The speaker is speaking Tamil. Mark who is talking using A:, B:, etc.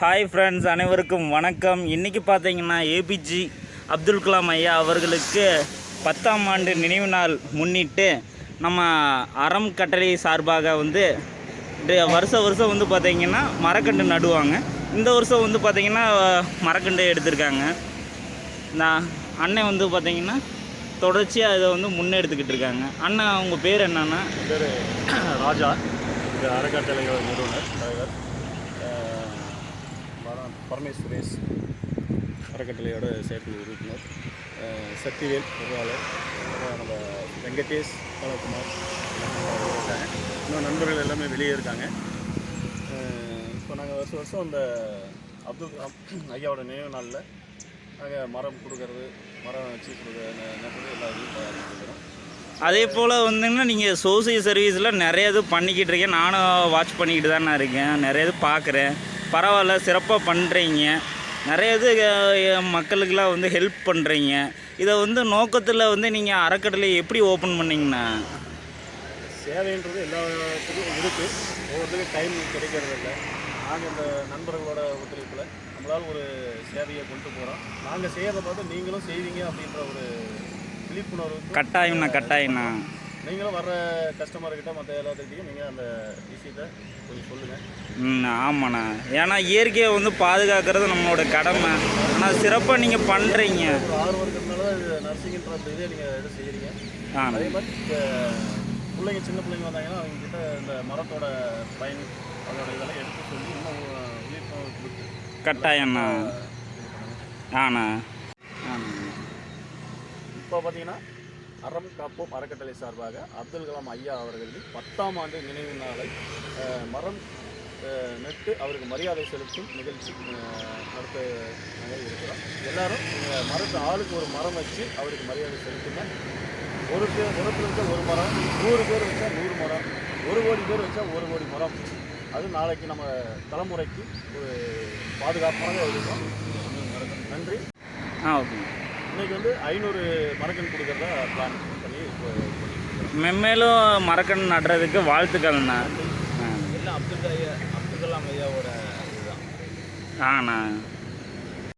A: ஹாய் ஃப்ரெண்ட்ஸ் அனைவருக்கும் வணக்கம். இன்றைக்கி பார்த்தீங்கன்னா ஏபிஜி அப்துல் கலாம் ஐயா அவர்களுக்கு பத்தாம் ஆண்டு நினைவு நாள் முன்னிட்டு நம்ம அறம் கட்டளை சார்பாக வந்து வருஷ வருஷம் வந்து பார்த்தீங்கன்னா மரக்கண்டு நடுவாங்க. இந்த வருஷம் வந்து பார்த்தீங்கன்னா மரக்கண்டு எடுத்திருக்காங்க. நான் அண்ணன் வந்து பார்த்திங்கன்னா தொடர்ச்சியாக இதை வந்து முன்னெடுத்துக்கிட்டு இருக்காங்க. அண்ணன் அவங்க பேர் என்னன்னா
B: பேர் ராஜா. இது நிறுவனர். பரமேஷ் சுரேஷ் அறக்கட்டளையோட செயற்குழு உறுப்பினர் சக்திவேல் பொருளாளர் அப்புறம் நம்ம வெங்கடேஷ் பாலகுமார் இருக்காங்க இன்னும் நண்பர்கள் எல்லாமே வெளியே இருக்காங்க. இப்போ நாங்கள் வருஷம் வருஷம் அந்த அப்துல் கலாம் ஐயாவோட நினைவு நாளில் நாங்கள் மரம் கொடுக்கறது மரம் வச்சு கொடுக்குற நடுறது எல்லா
A: அதே போல் வந்துங்கன்னா நீங்கள் சோசியல் சர்வீஸில் நிறைய இது பண்ணிக்கிட்டு இருக்கேன் நானும் வாட்ச் பண்ணிக்கிட்டு தானே இருக்கேன். நிறைய இது பார்க்குறேன் பரவாயில்ல சிறப்பாக பண்ணுறீங்க நிறைய இது மக்களுக்கெல்லாம் வந்து ஹெல்ப் பண்ணுறீங்க இதை வந்து நோக்கத்தில் வந்து நீங்கள் அறக்கட்டளை எப்படி ஓப்பன் பண்ணீங்கண்ணா
B: சேவைன்றது எல்லாத்துக்கும் இருக்குது ஒவ்வொருத்தருக்கும் டைம் கிடைக்கிறது இல்லை நாங்கள் இந்த நண்பர்களோட ஒத்துழைப்பில் நம்மளால் ஒரு சேவையை கொண்டு போகிறோம் நாங்கள் செய்கிறத பார்த்து நீங்களும் செய்வீங்க அப்படின்ற ஒரு விழிப்புணர்வு
A: கட்டாயம்ண்ணா கட்டாயம்ண்ணா.
B: நீங்களும் வர்ற கஸ்டமர்கிட்ட மற்ற எல்லாத்துக்கிட்டையும் நீங்கள் அந்த விஷயத்தை கொஞ்சம் சொல்லுங்கள்
A: ம் ஆமாண்ணா. ஏன்னா இயற்கையை வந்து பாதுகாக்கிறது நம்மளோட கடமை. ஆனால் சிறப்பாக நீங்கள் பண்ணுறீங்க
B: ஒரு ஆறு வருஷத்துனால இது நர்சிங்ன்ற அந்த இதை நீங்கள் இது செய்கிறீங்க
A: ஆ.
B: அதே மாதிரி பிள்ளைங்க சின்ன பிள்ளைங்க வந்தாங்கன்னா அவங்க கிட்ட இந்த மரத்தோட பயன் அதோட இதெல்லாம் எடுத்து சொல்லி இன்னும் விழிப்புணர்வு
A: கட்டாயம்ண்ணா. ஆண்ணா.
B: இப்போ பார்த்தீங்கன்னா அறம் காப்போம் அறக்கட்டளை சார்பாக அப்துல் கலாம் ஐயா அவர்களின் பத்தாம் ஆண்டு நினைவு நாளை மரம் நட்டு அவருக்கு மரியாதை செலுத்தும் நிகழ்ச்சி நடத்த நாங்கள் இருக்கிறோம். எல்லாரும் மரத்தை ஆளுக்கு ஒரு மரம் வச்சு அவருக்கு மரியாதை செலுத்துங்க. ஒரு பேர் ஒருத்தர் வச்சா ஒரு மரம் நூறு பேர் வச்சா நூறு மரம் ஒரு கோடி பேர் வச்சா ஒரு கோடி மரம். அது நாளைக்கு நம்ம தலைமுறைக்கு ஒரு பாதுகாப்பாக இருக்கும். நன்றி.
A: ஆ ஓகே
B: இன்னைக்கு வந்து ஐநூறு மரக்கன் கொடுக்கறதா பிளான் பண்ணி.
A: மென்மேலும் மரக்கன்று நடுறதுக்கு வாழ்த்துக்கள்ண்ணா
B: எல்லாம் அப்துல் ஐயா அப்துல் கலாம் ஐயாவோட இதுதான்
A: ஆண்ணா